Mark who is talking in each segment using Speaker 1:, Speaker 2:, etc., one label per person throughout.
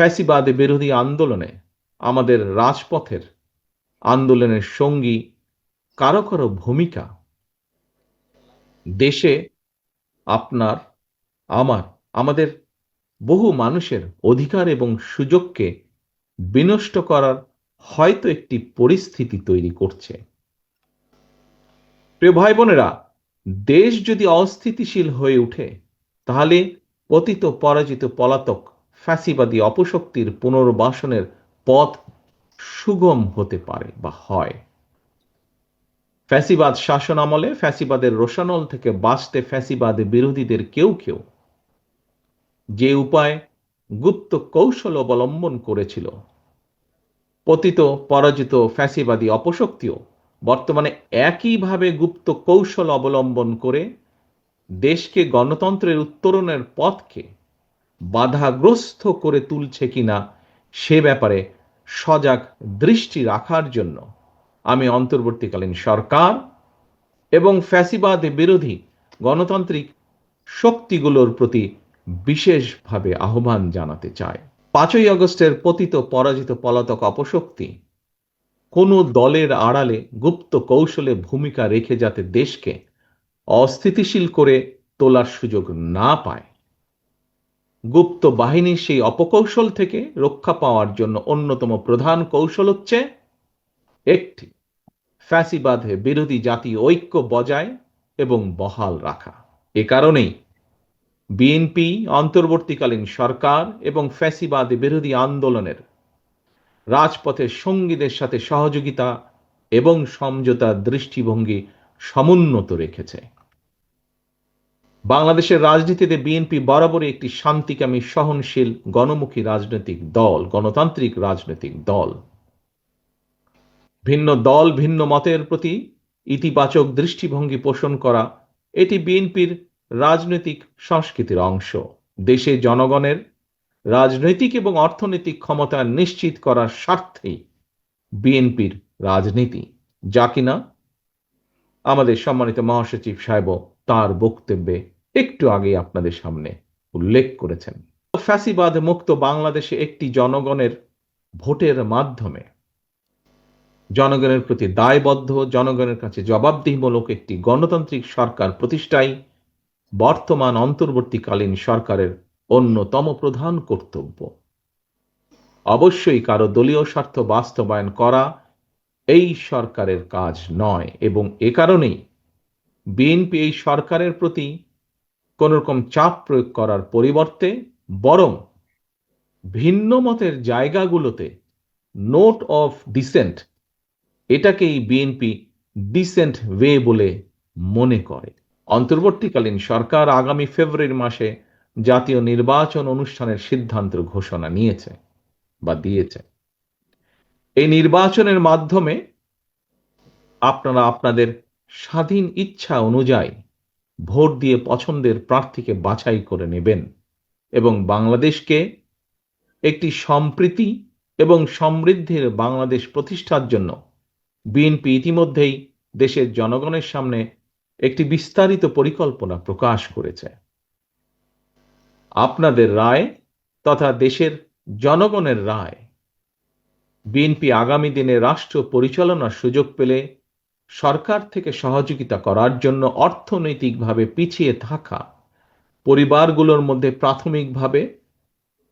Speaker 1: ফ্যাসিবাদ বিরোধী আন্দোলনে আমাদের রাজপথের আন্দোলনের সঙ্গী কারও কারও ভূমিকা। দেশে আপনার, আমার, আমাদের বহু মানুষের অধিকার এবং সুযোগকে বিনষ্ট করার হয়তো একটি পরিস্থিতি তৈরি করছে। প্রিয় ভাই বোনেরা দেশ যদি অস্থিতিশীল হয়ে ওঠে, তাহলে পতিত পরাজিত পলাতক ফ্যাসিবাদী অপশক্তির পুনর্বাসনের পথ সুগম হতে পারে বা হয়। ফ্যাসিবাদ শাসন আমলে ফ্যাসিবাদের রোশানল থেকে বাঁচতে ফ্যাসিবাদ বিরোধীদের কেউ কেউ যে উপায় গুপ্ত কৌশল অবলম্বন করেছিল, পতিত পরাজিত ফ্যাসিবাদী অপশক্তিও বর্তমানে একইভাবে গুপ্ত কৌশল অবলম্বন করে দেশকে গণতন্ত্রের উত্তরণের পথকে বাধাগ্রস্ত করে তুলছে কিনা সে ব্যাপারে সজাগ দৃষ্টি রাখার জন্য আমি অন্তর্বর্তীকালীন সরকার এবং ফ্যাসিবাদ বিরোধী গণতান্ত্রিক শক্তিগুলোর প্রতি বিশেষভাবে আহ্বান জানাতে চাই। পাঁচই আগস্টের পতিত পরাজিত পলাতক অপশক্তি কোনো দলের আড়ালে গুপ্ত কৌশলে ভূমিকা রেখে যাতে দেশকে অস্থিতিশীল করে তোলার সুযোগ না পায়। গুপ্ত বাহিনীর সেই অপকৌশল থেকে রক্ষা পাওয়ার জন্য অন্যতম প্রধান কৌশল হচ্ছে একটি, ফ্যাসিবাদে বিরোধী জাতীয় ঐক্য বজায় এবং বহাল রাখা। এ কারণেই বিএনপি, অন্তর্বর্তীকালীন সরকার এবং ফ্যাসিবাদ বিরোধী আন্দোলনের রাজপথের সঙ্গীদের সাথে সহযোগিতা এবং সমঝোতার দৃষ্টিভঙ্গি সমুন্নত রেখেছে। বাংলাদেশের রাজনীতিতে বিএনপি বরাবরই একটি শান্তিকামী, সহনশীল, গণমুখী রাজনৈতিক দল, গণতান্ত্রিক রাজনৈতিক দল। ভিন্ন দল, ভিন্ন মতের প্রতি ইতিবাচক দৃষ্টিভঙ্গি পোষণ করা এটি বিএনপির রাজনৈতিক সংস্কৃতির অংশ। দেশে জনগণের রাজনৈতিক এবং অর্থনৈতিক ক্ষমতা নিশ্চিত করার স্বার্থেই বিএনপির রাজনীতি। যা কিনা? আমাদের সম্মানিত মহাসচিব সাহেব তার বক্তব্যে একটু আগে আপনাদের সামনে উল্লেখ করেছেন। ফ্যাসিবাদ মুক্ত বাংলাদেশে একটি জনগণের ভোটের মাধ্যমে। জনগণের প্রতি দায়বদ্ধ, জনগণের কাছে জবাবদিহিমূলক একটি গণতান্ত্রিক সরকার প্রতিষ্ঠাই বর্তমান অন্তর্বর্তীকালীন সরকারের অন্যতম প্রধান কর্তব্য। অবশ্যই কারও দলীয় স্বার্থ বাস্তবায়ন করা এই সরকারের কাজ নয় এবং এ কারণেই বিএনপি এই সরকারের প্রতি কোন রকম চাপ প্রয়োগ করার পরিবর্তে বরং ভিন্ন মতের জায়গাগুলোতে নোট অফ ডিসেন্ট এটাকেই বিএনপি ডিসেন্ট ওয়ে বলে মনে করে। অন্তর্বর্তীকালীন সরকার আগামী ফেব্রুয়ারি মাসে জাতীয় নির্বাচন অনুষ্ঠানের সিদ্ধান্ত ঘোষণা নিয়েছে বা দিয়েছে। এই নির্বাচনের মাধ্যমে আপনারা আপনাদের স্বাধীন ইচ্ছা অনুযায়ী ভোট দিয়ে পছন্দের প্রার্থীকে বাছাই করে নেবেন এবং বাংলাদেশকে একটি সম্প্রীতি এবং সমৃদ্ধির বাংলাদেশ প্রতিষ্ঠার জন্য বিএনপি ইতিমধ্যেই দেশের জনগণের সামনে একটি বিস্তারিত পরিকল্পনা প্রকাশ করেছে। আপনাদের রায় তথা দেশের জনগণের রায়। বিএনপি আগামী দিনে রাষ্ট্র পরিচালনার সুযোগ পেলে সরকার থেকে সহযোগিতা করার জন্য অর্থনৈতিকভাবে পিছিয়ে থাকা পরিবারগুলোর মধ্যে প্রাথমিকভাবে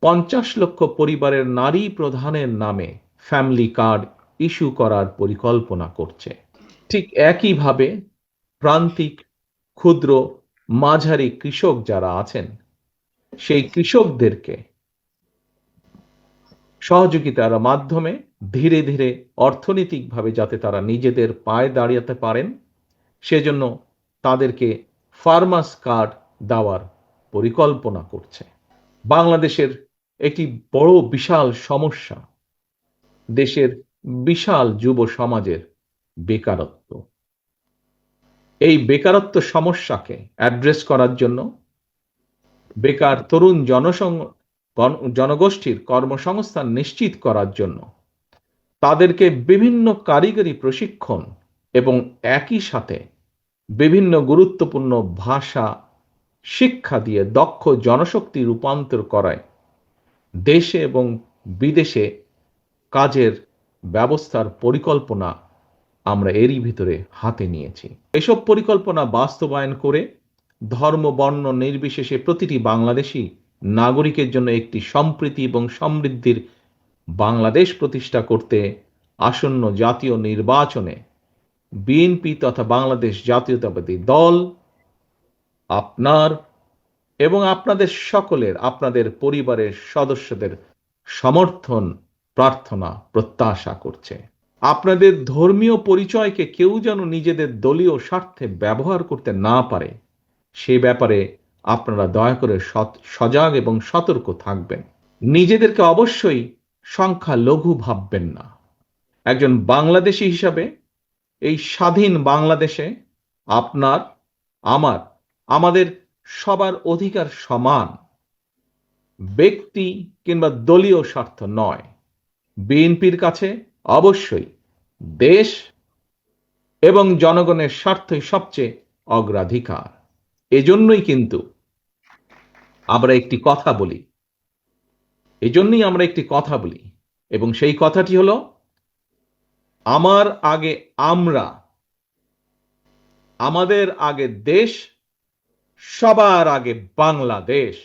Speaker 1: পঞ্চাশ লক্ষ পরিবারের নারী প্রধানের নামে ফ্যামিলি কার্ড ইস্যু করার পরিকল্পনা করছে। ঠিক একইভাবে প্রান্তিক, ক্ষুদ্র, মাঝারি কৃষক যারা আছেন, সেই কৃষকদেরকে সহযোগিতার মাধ্যমে ধীরে ধীরে অর্থনৈতিকভাবে যাতে তারা নিজেদের পায়ে দাঁড়াতে পারেন, সেজন্য তাদেরকে ফার্মাস কার্ড দেওয়ার পরিকল্পনা করছে। বাংলাদেশের একটি বড় বিশাল সমস্যা, দেশের বিশাল যুব সমাজের বেকারত্ব। এই বেকারত্ব সমস্যাকে অ্যাড্রেস করার জন্য বেকার তরুণ জনসং জনগোষ্ঠীর কর্মসংস্থান নিশ্চিত করার জন্য। তাদেরকে বিভিন্ন কারিগরি প্রশিক্ষণ এবং একই সাথে বিভিন্ন গুরুত্বপূর্ণ ভাষা, শিক্ষা দিয়ে দক্ষ জনশক্তি রূপান্তর করায় দেশে এবং বিদেশে কাজের ব্যবস্থার পরিকল্পনা আমরা এরই ভিতরে হাতে নিয়েছি। এসব পরিকল্পনা বাস্তবায়ন করে ধর্ম, বর্ণ নির্বিশেষে প্রতিটি বাংলাদেশি নাগরিকের জন্য একটি সম্প্রীতি এবং সমৃদ্ধির বাংলাদেশ প্রতিষ্ঠা করতে আসন্ন জাতীয় নির্বাচনে বিএনপি তথা বাংলাদেশ জাতীয়তাবাদী দল আপনার এবং আপনাদের সকলের, আপনাদের পরিবারের সদস্যদের সমর্থন, প্রার্থনা, প্রত্যাশা করছে। আপনাদের ধর্মীয় পরিচয়কে কেউ যেন নিজেদের দলীয় স্বার্থে ব্যবহার করতে না পারে, সে ব্যাপারে আপনারা দয়া করে সজাগ এবং সতর্ক থাকবেন। নিজেদেরকে অবশ্যই সংখ্যা লঘু ভাববেন না। একজন বাংলাদেশী হিসাবে এই স্বাধীন বাংলাদেশে আপনার, আমার, আমাদের সবার অধিকার সমান। ব্যক্তি কিংবা দলীয় স্বার্থ নয়। বিএনপির কাছে অবশ্যই দেশ এবং জনগণের স্বার্থই সবচেয়ে অগ্রাধিকার। এজন্যই কিন্তু আমরা একটি কথা বলি। এজন্যই আমরা একটি কথা বলি এবং সেই কথাটি হলো, আমার আগে আমরা, আমাদের আগে দেশ, সবার আগে বাংলাদেশ।